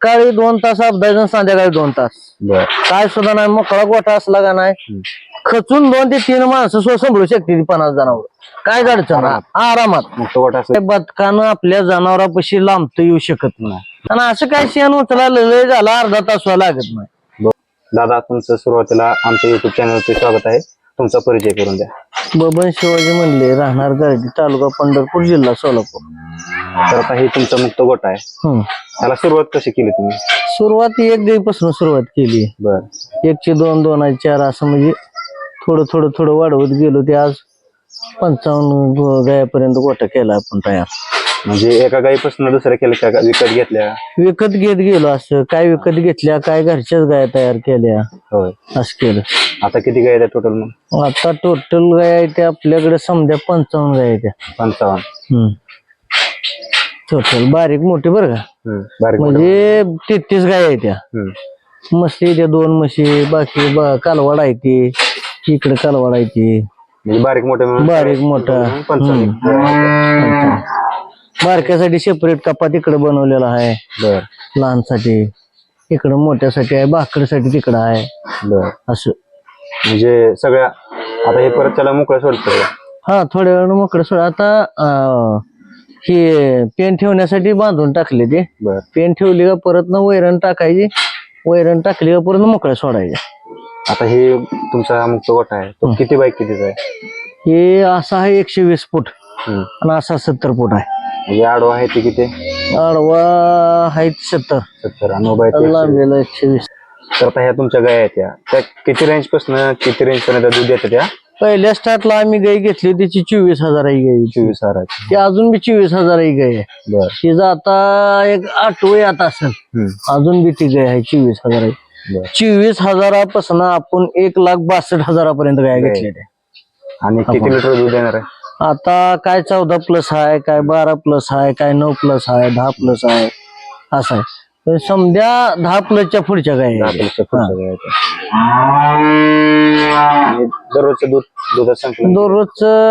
सकाळी दोन तास अपदायचं संध्याकाळी दोन तास. बर. काय सुद्धा नाही मोकळा गोठा असला का नाही? खचून दोन ते तीन माणसं स्व सांभाळू शकते ती पन्नास जनावर. काय अडचण नाही. आरामात. गोठा बदकानं आपल्या जनावरापाशी लांबत येऊ शकत नाही. आणि असं काय शेण उचलायला लय झाला अर्धा तास व्हायला लागत नाही. दादा तुमचं सुरुवातीला आमच्या युट्यूब चॅनलचे स्वागत आहे. तुमचा परिचय करून द्या. बबन शिवाजी म्हणले राहणार गर्दी तालुका पंढरपूर जिल्हा सोलापूर. तर आता हे तुमचा मुक्त गोठा आहे. हम्म. त्याला सुरुवात कशी केली तुम्ही? सुरुवात एक गाईपासून सुरुवात केली. बर. एकशे दोन दोन आहे चार असं म्हणजे थोडं थोडं थोडं वाढवत गेलो. ते आज पंचावन्न गो- गायापर्यंत गोठा केला आपण तयार. म्हणजे एका गाईपासून दुसऱ्या केल्या का विकत घेतल्या? विकत घेत गेलो असं. काय विकत घेतल्या काय घरच्याच गाया तयार केल्या. होय. असं केलं. आता किती गाय आहेत टोटल मग? आता टोटल गाय आहे त्या आपल्याकडे समजा पंचावन्न गाय त्या. पंचावन्न. टोटल बारीक मोठी बरं का. बारीक. म्हणजे तेहतीस गाय आहे त्या. म्हशी त्या दोन म्हशी बाकी कालवाड आहे ती इकडे कालवाड आहे ती. म्हणजे बारीक मोठे बारीक मोठा. बारक्यासाठी सेपरेट कपात इकडे बनवलेला आहे. बर. लहानसाठी. इकडं मोठ्यासाठी आहे भाकरीसाठी तिकडं आहे. असं. म्हणजे सगळ्या आता हे परत त्याला मोकळं सोडतं. हा थोड्या वेळ मोकळं सोड. आता हे पेन ठेवण्यासाठी बांधून टाकले ते. बर. पेन ठेवली का परत न वैरण टाकायची. वैरण टाकली का परत मोकळ्या सोडायच्या आता हे तुमचा मुक्त गोठा आहे. तो किती बाईक कितीचा आहे? हे असं आहे एकशे वीस फूट हम्म. आणि असा सत्तर फूट आहे. म्हणजे आडवा आहे ते किती? आडवा आहे सत्तर. सत्तर. आणि उभा आहे ते एकशे. लांबलेला एकशे वीस. तर आता ह्या तुमच्या गाय आहेत त्या. त्या किती रेंजपासून किती रेंज पर्यंत दूध देतात त्या? पहिल्या स्टार्टला आम्ही गाई घेतली त्याची चोवीस हजार ही गाई. चोवीस हाराची ती अजून बी चोवीस हजार ही गाय आहे बर तिचं आता एक आठवं आता असेल. अजून बी ती गाय आहे चोवीस हजार आहे. बर. चोवीस हजारापासून आपण एक लाख बासष्ट हजारापर्यंत गाय घेतलेल्या आणि किती लिटर दूध देणार आहे? आता काय चौदा प्लस आहे काय बारा प्लस आहे काय नऊ प्लस आहे दहा प्लस आहे असं आहे. समध्या दहा प्लसच्या पुढच्या गाय दहा आहेत. लिटर पुढच्या गाय आहेत. आणि दररोजचं दूध संकलन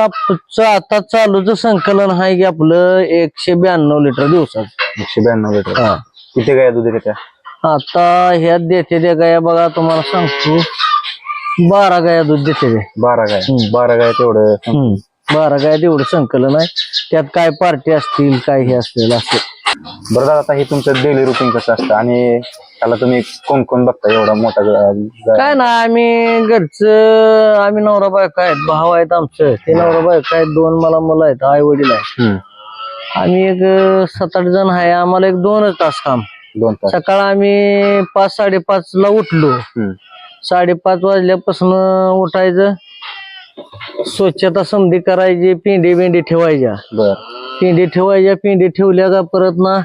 आपचं आता चालूचं संकलन आहे की आपलं एकशे ब्याण्णव लिटर दिवसाचं एकशे ब्याण्णव लिटर हा. किती गाय दूध देतात त्या आता ह्यात देते त्या गाया बघा तुम्हाला सांगतो बारा गाया दूध देते ते बारा गाय हम्म. बारा गाय तेवढं हम्म. बारा गाया तेवढं संकलन आहे त्यात काय पार्टी असतील काय हे असतील असं बरं दादा आता हे तुमचं डेली रुटीन कसं असतं? आणि त्याला तुम्ही कोण कोण बघता एवढा मोठा गा- काय ना आम्ही घरचं आम्ही नवरा बायको आहेत भाव आहेत आमचं. ते नवरा बायको आहेत दोन मला मुलं आहेत आई वडील आहेत. हम्म. आम्ही एक अं, सात आठ जण आहे आम्हाला एक दोनच तास काम. दोन तास. सकाळ आम्ही पाच साडेपाच ला उठलो. हम्म. साडेपाच वाजल्यापासून उठायचं. स्वच्छता समधी करायची पिंडी बिंडी ठेवायच्या. पिंडी ठेवायच्या पिंडी ठेवल्या का परत ना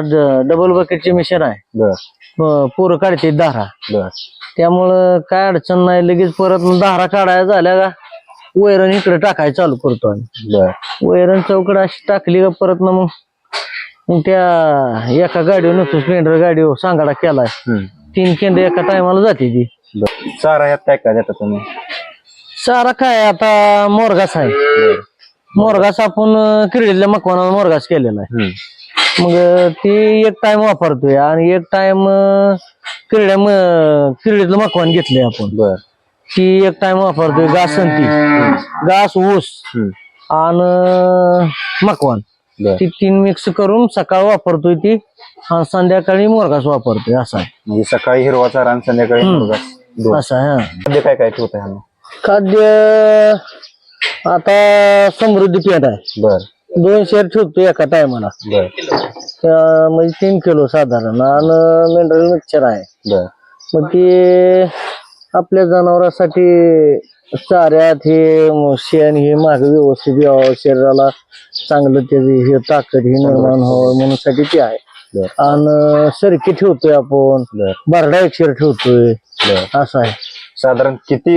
ड- डबल बकेटची मिशन आहे. पोरं काढते दारा. त्यामुळं काय अडचण नाही लगेच परत दारा काढायला झाल्या का वैरण इकडे टाकायला चालू करतो आम्ही. वैरण चौकड अशी टाकली का परत ना मग त्या एका गाडीवर नव्हतं स्प्लेंडर गाडीवर सांगाडा केलाय. तीन केंद्र एका टायमाला जाते ती. चारा ह्यात काय काय देता तुम्ही? सारा काय आता मोरगास आहे. मोरगास आपण क्रीडेतल्या मकवानाला मोरगास केलेला आहे. मग ती एक टाइम वापरतोय आणि एक टाइम क्रीड्या क्रीडेतलं मकवान घेतलंय आपण. बर. ती एक टाइम वापरतोय घास घास ऊस. आणि मकवान. बर. ती तीन मिक्स करून सकाळ वापरतोय ती आणि संध्याकाळी मोरगास वापरतोय असा आहे. म्हणजे सकाळी हिरवा चारा आणि संध्याकाळी मुरघास. दोन. असं आहे हा. काय काय ठेवत आहे खाद्य आता समृद्धी पेट आहे. बर. दोन शेअर ठेवतो एका टायमाला. बर. म्हणजे तीन किलो साधारण. आणि मिनरल मिक्सचर आहे. बर. मग ते आपल्या जनावरांसाठी चाऱ्यात हे म, शेण हे माग व्यवस्थित यावं. शरीराला चांगलं त्याचे हे ताकद हे निर्माण व्हावं म्हणून साठी ते आहे. बर. आणि सरकी ठेवतोय आपण. बर. बरडा एक शेर ठेवतोय. बर. असं आहे. साधारण किती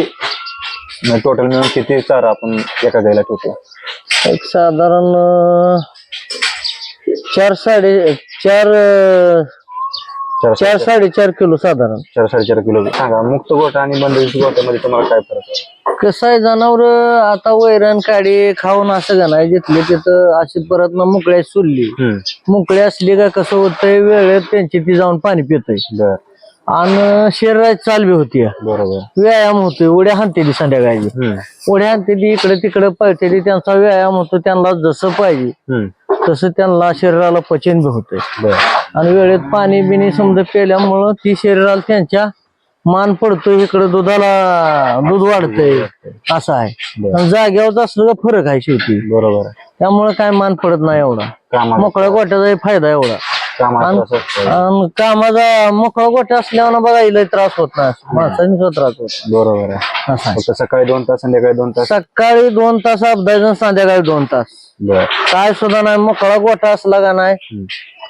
टोटल मिळून किती चारा आपण एका गायला ठेवतो? एक साधारण अं, चार साडे चार अं, चार चार साडेचार किलो साधारण. चार साडेचार किलो. सांगा मुक्त गोठा आणि बंदिस्त गोठ्यामध्ये तुम्हाला काय फरक आहे? कसं आहे जनावर आता वैरण काडी खाऊन असं का नाही जिथले तिथं अशी परत ना मोकळ्या सुरली. मोकळी असली का कसं होतंय वेळेत त्यांची ती जाऊन पाणी पितय. बर. आणि शरीराची चाल बी होती. बरोबर. व्यायाम होतोय. उड्या हाणते ती संध्याकाळची हम्म. उड्या हाणते ती इकडे तिकडे पळते ती त्यांचा व्यायाम होतो त्यांना जसं पाहिजे तसं त्यांना शरीराला पचन बी होतंय. आणि वेळेत पाणी बिनी समजा प्यायल्यामुळं ती शरीराला त्यांच्या मान पडतोय इकडे दुधाला दूध वाढतंय असं आहे. जाग्यावर असलं फरक आहे शेवटी. बरोबर. त्यामुळे काय मान पडत नाही एवढा. मोकळ्या गोट्याचा फायदा एवढा. कामाचा असं असतं. आणि कामाचा मोकळा गोट्या असल्यावर बघा लय त्रास होत नाही. माणसांनी सुद्धा त्रास होत. बरोबर आहे. असं आहे. फक्त सकाळी दोन तास संध्याकाळी दोन तास. सकाळी दोन तास अपदायचं संध्याकाळी दोन तास. बर. काय सुद्धा नाही मोकळा गोटा असला का नाही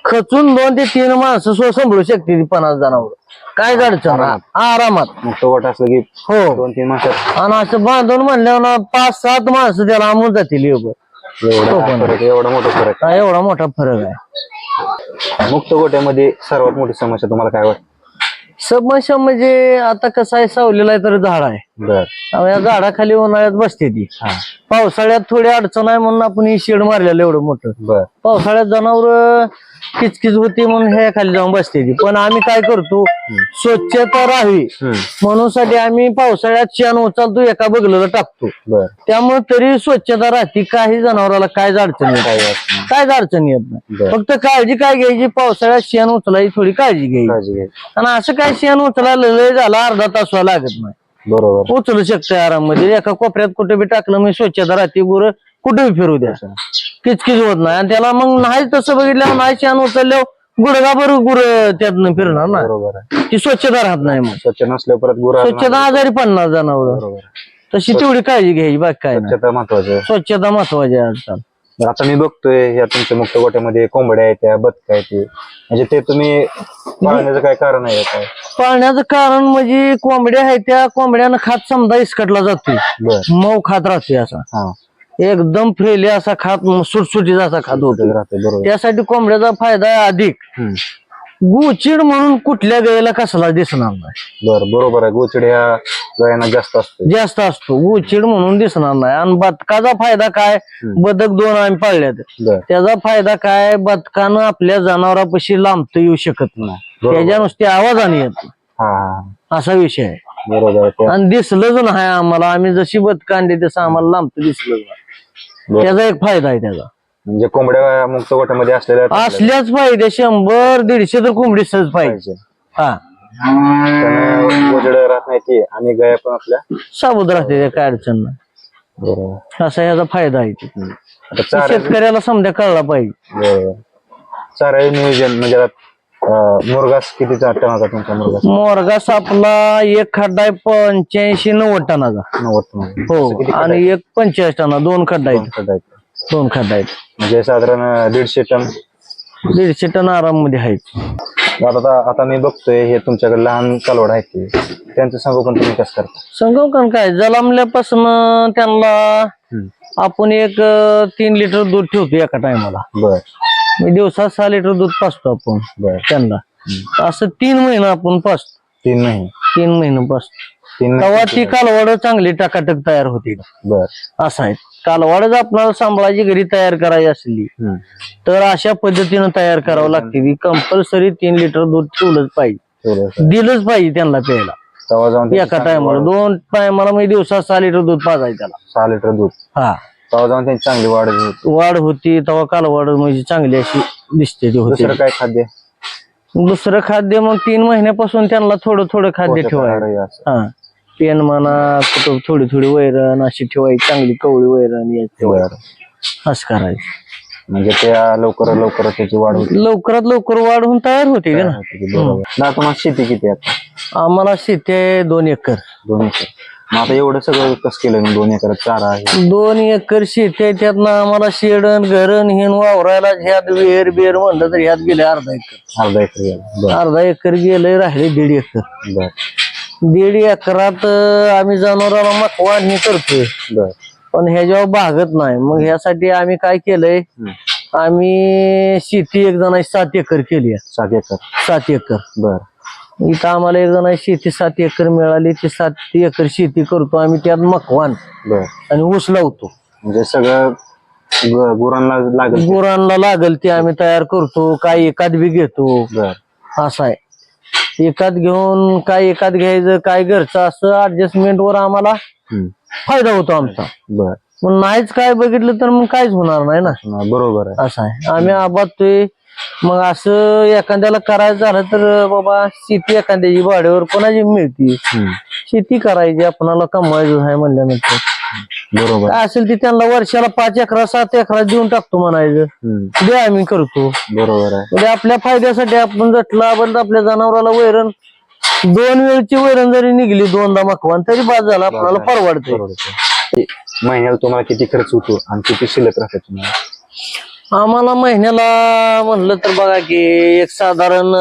खचून दोन ते तीन माणसं सो सांभाळू शकते ती पन्नास जणांवर. काय अडचण नाही. आरामात. मुक्त गोठा असलं की हो. दोन तीन माणसात आणि असं बांधून म्हणल्यावर ना पाच सात माणसं त्याला आमून जातील योग्य. एवढा फरक आहे, एवढा मोठा फरक हा एवढा मोठा फरक आहे. मुक्त गोट्यामध्ये सर्वात मोठी समस्या तुम्हाला काय वाटतं? समस्या म्हणजे आता कसं आहे सावलीला आहे तर झाड आहे. बर. या झाडाखाली उन्हाळ्यात बसते ती. हा. पावसाळ्यात थोडी अडचण आहे म्हणून आपण ही शेड मारलेलं एवढं मोठं. बर. पावसाळ्यात जनावर किचकिच होती म्हणून ह्या खाली जाऊन बसते ती. पण आम्ही काय करतो स्वच्छता राहावी. म्हणून साठी आम्ही पावसाळ्यात शेण उचलतो एका बगलेला टाकतो. बर. त्यामुळे तरी स्वच्छता राहते काही जनावराला काय अडचण येत काय नाही. अडचण येत नाही. बर. फक्त काळजी काय घ्यायची पावसाळ्यात शेण उचलायची थोडी काळजी घ्यायची. काळजी घ्या आणि असं काय शेण उचलायला लय झाला अर्धा तास व्हायला लागत नाही. बरोबर. उचलू शकतोय आराममध्ये. एका कोपऱ्यात कुठे बी टाकलं मी स्वच्छता राहते गुरं कुठे फिरू द्या. किचकिच होत नाही. आणि त्याला मग नाही तसं बघितलं नाही शेण उचलल्यावर गुडगा बरोबर गुर त्यातनं फिरणार ना. बरोबर आहे. ती स्वच्छता राहत नाही मग. स्वच्छ नसल्या परत गुरा स्वच्छता आजारी पडणार जनावर. बरोबर. तशी तेवढी काळजी घ्यायची बाकी काय नाही. स्वच्छता महत्वाचं आहे. स्वच्छता महत्वाची आहे आजकाल. तर आता मी बघतोय या तुमच्या मुक्त गोट्यामध्ये कोंबड्या आहेत त्या बदका आहेत ते. म्हणजे ते तुम्ही पाळण्याचं काय कारण आहे काय पाळण्याचं कारण म्हणजे कोंबड्या आहेत त्या कोंबड्यानं खात समजा इसकटला जातोय. बर. मऊ खात राहतोय असा. हा. एकदम फ्रेली असा खात सुटसुटीत असा खात होतो राहते बरोबर. त्यासाठी कोंबड्याचा फायदा अधिक. हम्म. गुचिड म्हणून कुठल्या गायला कसला दिसणार नाही. बर बरोबर आहे. गोचडे ह्या गायांना जास्त असते जास्त असतो. गुचिड म्हणून दिसणार नाही. आणि बदकाचा फायदा काय? बदक दोन आम्ही पाळल्यात. त्याचा फायदा काय? बदकानं आपल्या जनावरापाशी लांबत येऊ शकत नाही. त्याच्या नुसते आवाजाने येत असा विषय आहे. बरोबर आणि दिसलंच नाही आम्हाला. आम्ही जशी बदक आणली तसं आम्हाला लांबत दिसलं. त्याचा एक फायदा आहे त्याचा. म्हणजे कोंबड्या मुक्त गोट्यामध्ये असलेल्या असल्याच पाहिजे शंभर दीडशे तर कोंबडी सहज पाहिजे. हा. राहत नाही ती आणि गाया पण आपल्या. साबूत राहते त्या काय अडचण नाही. असा याचा फायदा आहे शेतकऱ्याला समजा कळला पाहिजे. चारा नियोजन म्हणजे मुरगास कितीचा टनाचा तुमचा मुरगास? मोरगास आपला एक खड्डा आहे पंच्याऐंशी नव्वद टनाचा. नव्वद टन. हो किती आणि एक पंचेचाळीस टना दोन खड्डे आहेत. दोन खड्डा आहेत. म्हणजे साधारण दीडशे टन. दीडशे टन आराममध्ये आहेत आता आता- मी बघतोय हे तुमच्याकडे लहान कालवड आहेत ते. त्यांचं संगोपन तुम्ही कसं करता? संगोपन काय? जलामल्यापासून त्यांना आपण एक अं, तीन लिटर दूध ठेवतो एका टायमाला. बर. मी दिवसात सहा लिटर दूध पाचतो आपण बर. त्यांना. असं तीन महिने आपण पाचतो तीन महिने. तीन महिने पाचतो तेव्हा ती कालवड चांगली टकाटक तयार होती. बर. असं आहे. कालवाडच आपल्याला सांभाळायची घरी तयार करायची असली. तर अशा पद्धतीनं तयार करावं लागते. कंपल्सरी तीन लिटर दूध ठेवलंच पाहिजे. दिलंच पाहिजे त्यांना प्यायला. एका टायमाला दोन टायमाला म्हणजे दिवसात सहा लिटर दूध पाजायचं त्याला. सहा लिटर दूध. हा. तेव्हा जाऊन त्यांची चांगली वाढ होते. वाढ होती तेव्हा कालवाड म्हणजे चांगली अशी दिसते ती होती. दुसरं काय खाद्य? दुसरं खाद्य मग तीन महिन्यापासून त्यांना थोडं थोडं खाद्य ठेवायचं. पेन म्हणा कुठं थोडी थोडी वैरण अशी ठेवायची चांगली कवळी वैरण याची ठेवायची. बरं असं करायचं. म्हणजे त्या लवकर लवकर त्याची वाढ होते. लवकरात लवकर वाढ होऊन तयार होते ना? बरोबर. ना तुम्हाला शेती किती आहे आता? आम्हाला शेती आहे दोन एकर. दोन एकर. मग आता एवढं सगळं कसं केलं मी दोन एकर चारा आहे. दोन एकर शेती आहे त्यातनं आम्हाला शेडण घरण हिन वावरायला ह्यात विहीर बिहेर म्हणलं तर ह्यात गेले अर्धा एकर. अर्धा एकर गेला. बर. अर्धा एकर गेले राहिले दीड एकर. बर. दीड एकरात आम्ही जनावराला मकवान हे करतोय. बर. पण ह्याच्यावर भागत नाही मग ह्यासाठी आम्ही काय केलंय. आम्ही शेती एक जणांची सात एकर केली आहे. सात एकर. सात एकर. बर. इथं आम्हाला एक जणांची शेती सात एकर मिळाली ती सात एकर शेती करतो आम्ही त्यात मकवान बर. आणि ऊस लावतो. म्हणजे सगळं ग- गुरांना लागेल गुरांना लागल ते आम्ही तयार करतो काय एकात बी घेतो. बर. असं आहे. एकात घेऊन काय एकात घ्यायचं काय घरचं असं ऍडजस्टमेंट वर आम्हाला. फायदा होतो आमचा. बर. मग नाहीच काय बघितलं तर मग काहीच होणार नाही ना. बरोबर आहे. असं आहे. आम्ही आबादतोय मग असं एखाद्याला करायचं झालं तर बाबा शेती एखाद्याची भाड्यावर कोणाची मिळती. शेती करायची आपणाला कमवायचं आहे म्हणल्यानंतर. बरोबर. काय असेल ती त्यांना वर्षाला पाच एकरा सात एकरा देऊन टाकतो म्हणायचं. दे आम्ही करतो. बरोबर आहे. म्हणजे आपल्या फायद्यासाठी आपण जटला आपण आपल्या जनावराला वैरण दोन वेळची वैरण जरी निघली दोनदा मकवान तरी बाद झाला आपल्याला परवडते. महिन्याला तुम्हाला किती खर्च होतो आणि किती शिल्लक राहते तुम्हाला? आम्हाला महिन्याला म्हणलं तर बघा की एक साधारण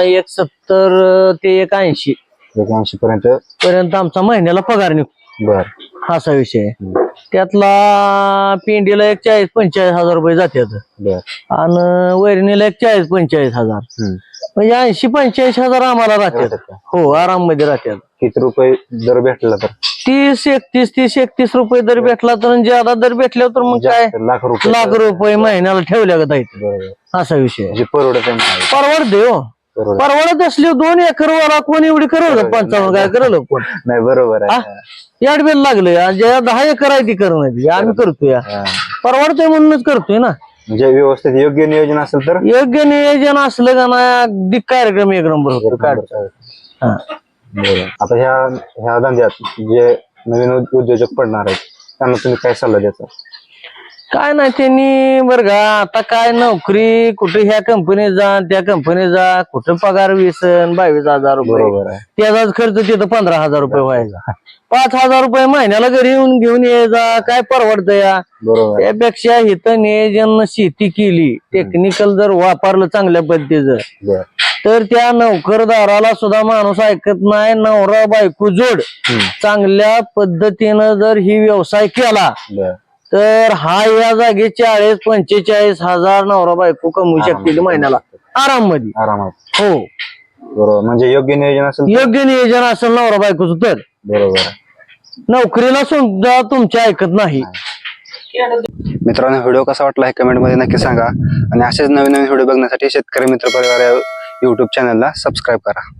एक सत्तर ते एक ऐंशी एक ऐंशी पर्यंत पर्यंत आमचा महिन्याला पगार निघतो. बर. असा विषय आहे. त्यातला पेंडीला एक चाळीस पंचेचाळीस हजार रुपये जातात बर. आणि वैरणीला एक चाळीस पंचेचाळीस हजार. हम्म. म्हणजे ऐंशी पंचेचाळीस हजार आम्हाला राहतात? हो आराममध्ये राहतात किती रुपये दर भेटला तर? तीस एकतीस तीस एकतीस रुपये दर भेटला तर ज्यादा दर भेटल्यावर तर मग काय? जास्त लाख रुपये. लाख रुपये महिन्याला ठेवल्या का बरोबर. असा विषय आहे. म्हणजे परवडत आहे. परवडते हो. परवडत असली दोन एकर वाला कोण एवढी करल पंचावन्न काय करल कोण? नाही बरोबर आहे. याड बेल लागले ज्या दहा एकर आहे ती करणं आम्ही करतोय. परवडतोय म्हणूनच करतोय ना. म्हणजे व्यवस्थित योग्य नियोजन असेल तर? योग्य नियोजन असलं का ना अगदी कार्यक्रम एक नंबर हा. बरोबर. आता ह्या ह्या धंद्यात जे नवीन उद- उद्योजक पडणार आहेत त्यांना तुम्ही काय सल्ला द्याचा काय नाही त्यांनी बर का आता काय नोकरी कुठे ह्या कंपनीत जा त्या कंपनीत जा कुठं पगार वीस अन बावीस हजार रुपये. आहे. त्याचाच खर्च तिथं पंधरा हजार रुपये व्हायचा. पाच हजार रुपये महिन्याला घरी येऊन घेऊन यायचा काय परवडतं या? बरोबर. आहे. त्यापेक्षा इथं नियोजन शेती केली. टेक्निकल जर वापरलं चांगल्या पद्धतीचं बर. तर त्या नोकरदाराला सुद्धा माणूस ऐकत नाही नवरा बायको जोड. हम्म. चांगल्या पद्धतीनं जर ही व्यवसाय केला बर. तर हा या जागी चाळीस पंचेचाळीस हजार नवरा बायको कमवू शकतील महिन्याला. आराममध्ये आरामात. हो. बरोबर. म्हणजे योग्य नियोजन असेल योग्य नियोजन असेल नवरा बायकोच तर. बरोबर. आहे नोकरीला सुद्धा तुमच्या ऐकत नाही. मित्रांनो व्हिडिओ कसा वाटला हे कमेंटमध्ये नक्की सांगा. आणि असेच नवीन नवीन व्हिडिओ बघण्यासाठी शेतकरी मित्र परिवार या युट्यूब चॅनलला सबस्क्राईब करा.